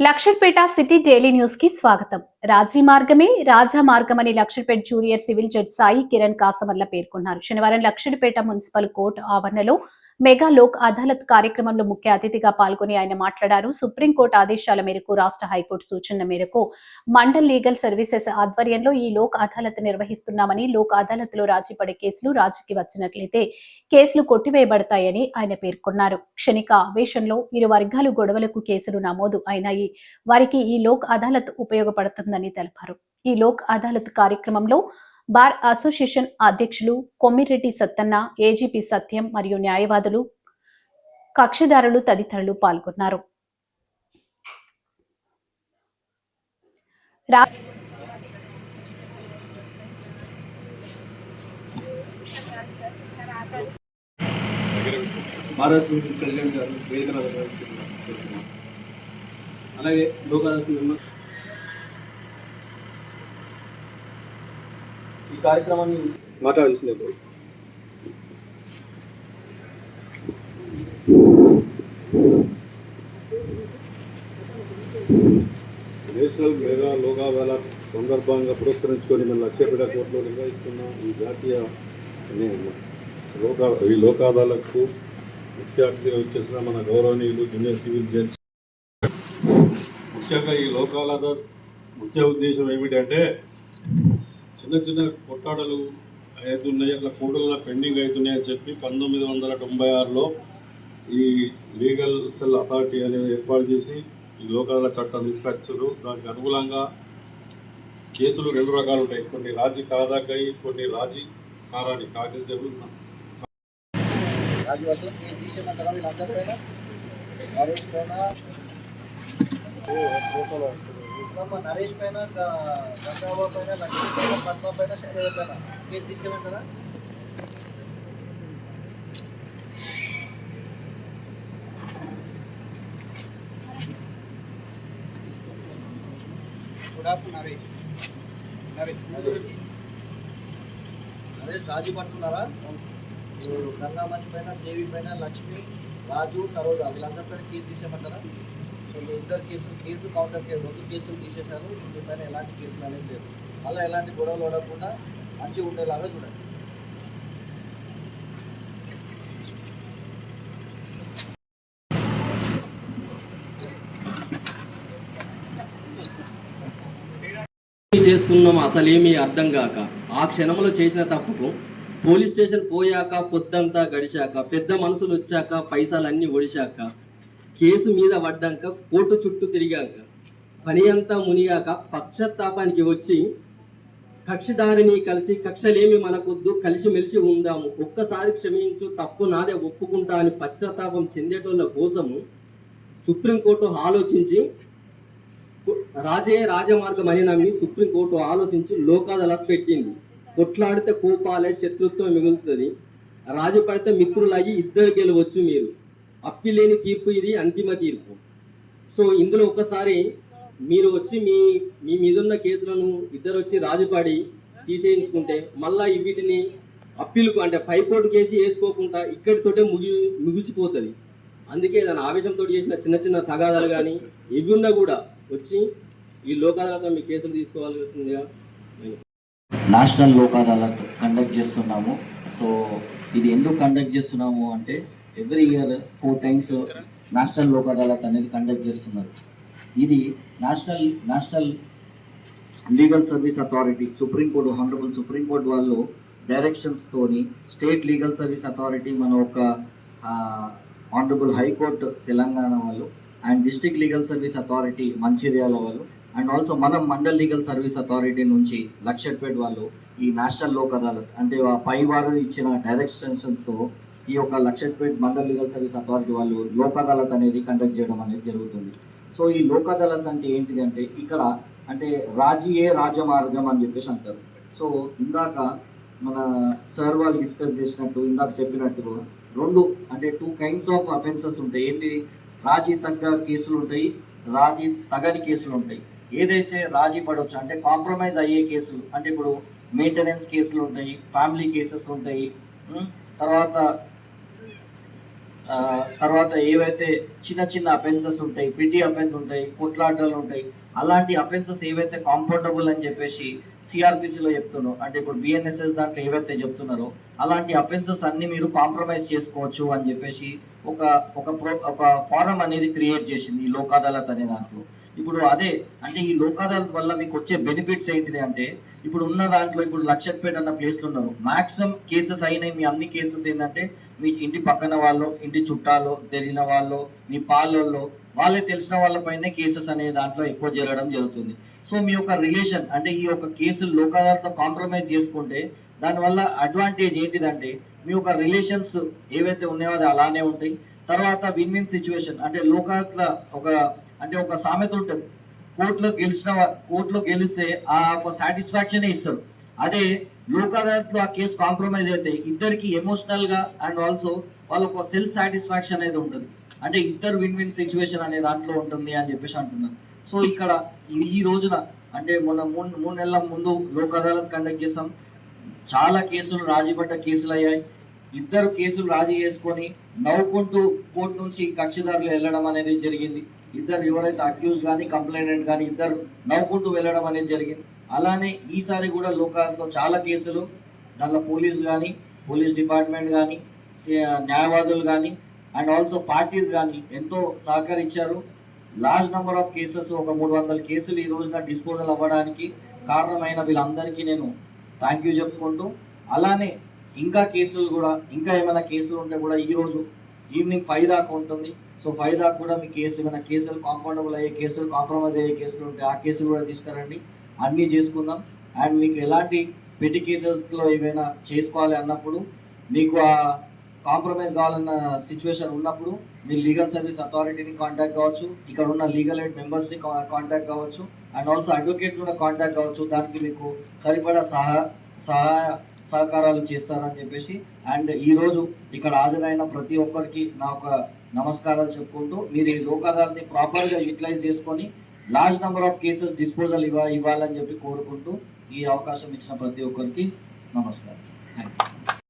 Luxettipet city daily న్యూస్కి స్వాగతం. రాజీ మార్గమే రాజా మార్గమని Luxettipet junior civil judge Sai Kiran Kasamarla పేర్కొన్నారు. శనివారం లక్షట్పేట మున్సిపల్ కోర్టు ఆవరణలో మెగా లోక్ అదాలత్ కార్యక్రమంలో ముఖ్య అతిథిగా పాల్గొని ఆయన మాట్లాడారు. సుప్రీంకోర్టు ఆదేశాల మేరకు రాష్ట్ర హైకోర్టు సూచన మేరకు మండల్ లీగల్ సర్వీసెస్ ఆధ్వర్యంలో ఈ లోక్ అదాలత్ నిర్వహిస్తున్నామని లోక్ అదాలత్లో రాజీ పడే కేసులు రాజీకి వచ్చినట్లయితే కేసులు కొట్టివేయబడతాయని ఆయన పేర్కొన్నారు. క్షణిక ఆవేశంలో ఇరు వర్గాలు గొడవలకు కేసులు నమోదు అయినాయి. వారికి ఈ లోక్ అదాలత్ ఉపయోగపడుతుందని తెలిపారు. ఈ లోక్ అదాలత్ కార్యక్రమంలో బార్ అసోసియేషన్ అధ్యక్షులు కొమ్మిరెడ్డి సత్తన్న ఏజీపీ సత్యం మరియు న్యాయవాదులు కక్షిదారులు తదితరులు పాల్గొన్నారు. ప్రెసిడెంట్ గారు అలాగే లోకాదాలత్ ఈ కార్యక్రమాన్ని మాట్లాడాల్సిందే. నేషనల్ మెగా లోగా సందర్భంగా పురస్కరించుకొని మన లక్ష్యపేట కోర్టులో నిర్వహిస్తున్న ఈ జాతీయ లోక లోకా ఈ లోకాదాలకు ముఖ్య అతిథిగా వచ్చేసిన మన గౌరవనీయులు జూనియర్ సివిల్ జడ్జి. ముఖ్యంగా ఈ లోకాల ముఖ్య ఉద్దేశం ఏమిటంటే చిన్న చిన్న కొట్టాడలు అవుతున్నాయి అట్లా కోర్టులలో పెండింగ్ అవుతున్నాయి అని చెప్పి పంతొమ్మిది వందల తొంభై ఆరులో ఈ లీగల్ సెల్ అథారిటీ అనేది ఏర్పాటు చేసి ఈ లోకాల చట్టం తీసుకొచ్చారు. దానికి అనుగుణంగా కేసులు రెండు రకాలు ఉంటాయి. కొన్ని రాజీ కాదాకాయి కొన్ని రాజీ కారాని కాగితములు రాజవర్ధన్ నరేష్ పైన గంగాబాబు పైన లక్ష్మీ పైన పద్మ పైన శైలజ పైన. కేసు తీసేయమంటారా? నరేష్ నరేష్ రాజీ పడుతున్నారా గంగామణి పైన దేవి పైన లక్ష్మి రాజు సరోజ వీళ్ళందరి పైన కేసు తీసేయమంటారా? సో మీ ఇద్దరు కేసులు కేసు కౌంటర్ కేసు రెండు కేసులు తీసేశారు. మీ పైన ఎలాంటి కేసులు అనేది లేదు మళ్ళీ ఎలాంటి గొడవలు ఉండకుండా మంచిగా ఉండేలాగా చూడండి. చేస్తున్నాం అసలేమీ అర్థం కాక ఆ క్షణంలో చేసిన తప్పుకు పోలీస్ స్టేషన్ పోయాక పొద్దంతా గడిచాక పెద్ద మనుషులు వచ్చాక పైసలన్నీ ఒడిశాక కేసు మీద పడ్డాక కోర్టు చుట్టూ తిరిగాక పని అంతా మునిగాక పక్షతాపానికి వచ్చి కక్షిదారిని కలిసి కక్షలేమి మనకొద్దు కలిసిమెలిసి ఉందాము ఒక్కసారి క్షమించు తప్పు నాదే ఒప్పుకుంటా అని పశ్చాత్తాపం చెందేటోళ్ళ కోసము సుప్రీంకోర్టు ఆలోచించి రాజే రాజమార్గం అని నమ్మి సుప్రీంకోర్టు ఆలోచించి లోకాదాలత్ పెట్టింది. కొట్లాడితే కోపాలే శత్రుత్వం మిగులుతుంది. రాజు పడితే మిత్రులయ్యి ఇద్దరు గెలవచ్చు మీరు. అప్పిలేని తీర్పు ఇది అంతిమ తీర్పు. సో ఇందులో ఒకసారి మీరు వచ్చి మీ మీ మీదున్న కేసులను ఇద్దరు వచ్చి రాజుపడి తీసేయించుకుంటే మళ్ళా వీటిని అప్పీలకు అంటే హైకోర్టు కేసు వేసుకోకుండా ఇక్కడితోటే ముగి ముగిసిపోతుంది. అందుకే దాని ఆవేశంతో చేసిన చిన్న చిన్న తగాదాలు కానీ ఇవి ఉన్నా కూడా వచ్చి ఈ లోకాదాలతో మీ కేసులు తీసుకోవాల్సిందిగా నేషనల్ లోక్ అదాలత్ కండక్ట్ చేస్తున్నాము. సో ఇది ఎందుకు కండక్ట్ చేస్తున్నాము అంటే every year four times national Lok Adalat అనేది కండక్ట్ చేస్తున్నారు. ఇది national national legal service authority supreme court honourable supreme court వాళ్ళు డైరెక్షన్స్తోని స్టేట్ లీగల్ సర్వీస్ అథారిటీ మన ఒక ఆనరబుల్ హైకోర్టు తెలంగాణ వాళ్ళు and district legal service authority Mancherial వాళ్ళు అండ్ ఆల్సో మనం మండల్ లీగల్ సర్వీస్ అథారిటీ నుంచి లక్షట్పేట్ వాళ్ళు ఈ నేషనల్ లోక్ అదాలత్ అంటే పై వారు ఇచ్చిన డైరెక్షన్స్తో ఈ యొక్క Luxettipet mandal legal service authority వాళ్ళు లోక్ అదాలత్ అనేది కండక్ట్ చేయడం అనేది జరుగుతుంది. సో ఈ లోక్ అదాలత్ అంటే ఏంటిది అంటే ఇక్కడ అంటే రాజీయే రాజమార్గం అని చెప్పేసి అంటారు. సో ఇందాక మన సార్ వాళ్ళు డిస్కస్ చేసినట్టు ఇందాక చెప్పినట్టు రెండు అంటే టూ కైండ్స్ ఆఫ్ అఫెన్సెస్ ఉంటాయి. ఏంటి? రాజీ తగ్గ కేసులు ఉంటాయి రాజీ తగని కేసులు ఉంటాయి. ఏదైతే రాజీ పడవచ్చు అంటే కాంప్రమైజ్ అయ్యే కేసులు అంటే ఇప్పుడు మెయింటెనెన్స్ కేసులు ఉంటాయి ఫ్యామిలీ కేసెస్ ఉంటాయి తర్వాత తర్వాత ఏవైతే చిన్న చిన్న అఫెన్సెస్ ఉంటాయి పిటి అఫెన్స్ ఉంటాయి కొట్లాటలు ఉంటాయి అలాంటి అఫెన్సెస్ ఏవైతే కాంపౌండబుల్ అని చెప్పేసి సిఆర్పిసిలో చెప్తున్నారో అంటే ఇప్పుడు బిఎన్ఎస్ఎస్ దాంట్లో ఏవైతే చెప్తున్నారో అలాంటి అఫెన్సెస్ అన్ని మీరు కాంప్రమైజ్ చేసుకోవచ్చు అని చెప్పేసి ఒక ఒక ప్రో ఒక ఫారం అనేది క్రియేట్ చేసింది ఈ లోక్ అదాలత్ అనే దాంట్లో. ఇప్పుడు అదే అంటే ఈ లోక్ అదాలత్ వల్ల మీకు వచ్చే బెనిఫిట్స్ ఏంటిది అంటే ఇప్పుడు ఉన్న దాంట్లో ఇప్పుడు లక్షత్పేట అన్న ప్లేస్లో ఉన్నారు. మాక్సిమం కేసెస్ అయినాయి మీ అన్ని కేసెస్ ఏంటంటే మీ ఇంటి పక్కన వాళ్ళు ఇంటి చుట్టాలు తెలియన వాళ్ళు మీ పాలల్లో వాళ్ళే తెలిసిన వాళ్ళపైనే కేసెస్ అనే దాంట్లో ఎక్కువ జరగడం జరుగుతుంది. సో మీ యొక్క రిలేషన్ అంటే ఈ యొక్క కేసులు లోక్ అదాలత్లో కాంప్రమైజ్ చేసుకుంటే దానివల్ల అడ్వాంటేజ్ ఏంటిదంటే మీ యొక్క రిలేషన్స్ ఏవైతే ఉన్నాయో అది అలానే ఉంటాయి. తర్వాత విన్ విన్ సిచ్యువేషన్ అంటే లోకాత్ల ఒక అంటే ఒక సామెత ఉంటుంది. కోర్టులో గెలిచిన కోర్టులో గెలిస్తే ఆ ఒక సాటిస్ఫాక్షన్ ఇస్తారు. అదే లోక్ అదాలత్లో ఆ కేసు కాంప్రమైజ్ అయితే ఇద్దరికి ఎమోషనల్గా అండ్ ఆల్సో వాళ్ళ ఒక సెల్ఫ్ సాటిస్ఫాక్షన్ అనేది ఉంటుంది. అంటే ఇద్దరు విన్ విన్ సిచ్యువేషన్ అనే దాంట్లో ఉంటుంది అని చెప్పేసి అంటున్నారు. సో ఇక్కడ ఈ- రోజున అంటే మొన్న మూడు మూడు నెలల ముందు లోక్ అదాలత్ కండక్ట్ చేస్తాం చాలా కేసులు రాజీపడ్డ కేసులు అయ్యాయి. ఇద్దరు కేసులు రాజీ చేసుకొని నవ్వుకుంటూ కోర్టు నుంచి కక్షిదారులు వెళ్ళడం అనేది జరిగింది. ఇద్దరు ఎవరైతే అక్యూజ్ కానీ కంప్లైంట్ కానీ ఇద్దరు నవ్వుకుంటూ వెళ్ళడం అనేది జరిగింది. అలానే ఈసారి కూడా లోకాలతో చాలా కేసులు దాంట్లో పోలీస్ కానీ పోలీస్ డిపార్ట్మెంట్ కానీ న్యాయవాదులు కానీ అండ్ ఆల్సో పార్టీస్ కానీ ఎంతో సహకరించారు. లార్జ్ నెంబర్ ఆఫ్ కేసెస్ ఒక మూడు వందల కేసులు ఈ రోజున డిస్పోజల్ అవ్వడానికి కారణమైన వీళ్ళందరికీ నేను థ్యాంక్ యూ చెప్పుకుంటూ అలానే ఇంకా కేసులు కూడా ఇంకా ఏమైనా కేసులు ఉంటే కూడా ఈ రోజు ఈవినింగ్ ఫైవ్ దాకా ఉంటుంది. సో ఫైవ్ దాకా కూడా మీ కేసు ఏమైనా కేసులు కాంపౌండబుల్ అయ్యే కేసులు కాంప్రమైజ్ అయ్యే కేసులు ఉంటే ఆ కేసులు కూడా తీసుకురండి. అన్నీ చేసుకుందాం. అండ్ మీకు ఎలాంటి పెట్టి కేసెస్లో ఏమైనా చేసుకోవాలి అన్నప్పుడు మీకు ఆ కాంప్రమైజ్ కావాలన్న సిచ్యువేషన్ ఉన్నప్పుడు మీరు లీగల్ సర్వీస్ అథారిటీని కాంటాక్ట్ కావచ్చు. ఇక్కడ ఉన్న లీగల్ ఎయిడ్ మెంబర్స్ని కాంటాక్ట్ కావచ్చు. అండ్ ఆల్సో అడ్వకేట్ కూడా కాంటాక్ట్ కావచ్చు. దానికి మీకు సరిపడా సహా సహాయ సహకారాలు చేస్తారని చెప్పేసి అండ్ ఈరోజు ఇక్కడ హాజరైన ప్రతి ఒక్కరికి నా ఒక నమస్కారాలు చెప్పుకుంటూ మీరు ఈ లోక్ అదాలత్ని ప్రాపర్గా యూటిలైజ్ చేసుకొని large number of cases disposal ఇవ్వ ఇవ్వాలని చెప్పి కోరుకుంటూ ఈ అవకాశం ఇచ్చిన ప్రతి ఒక్కరికి నమస్కారం. Thank you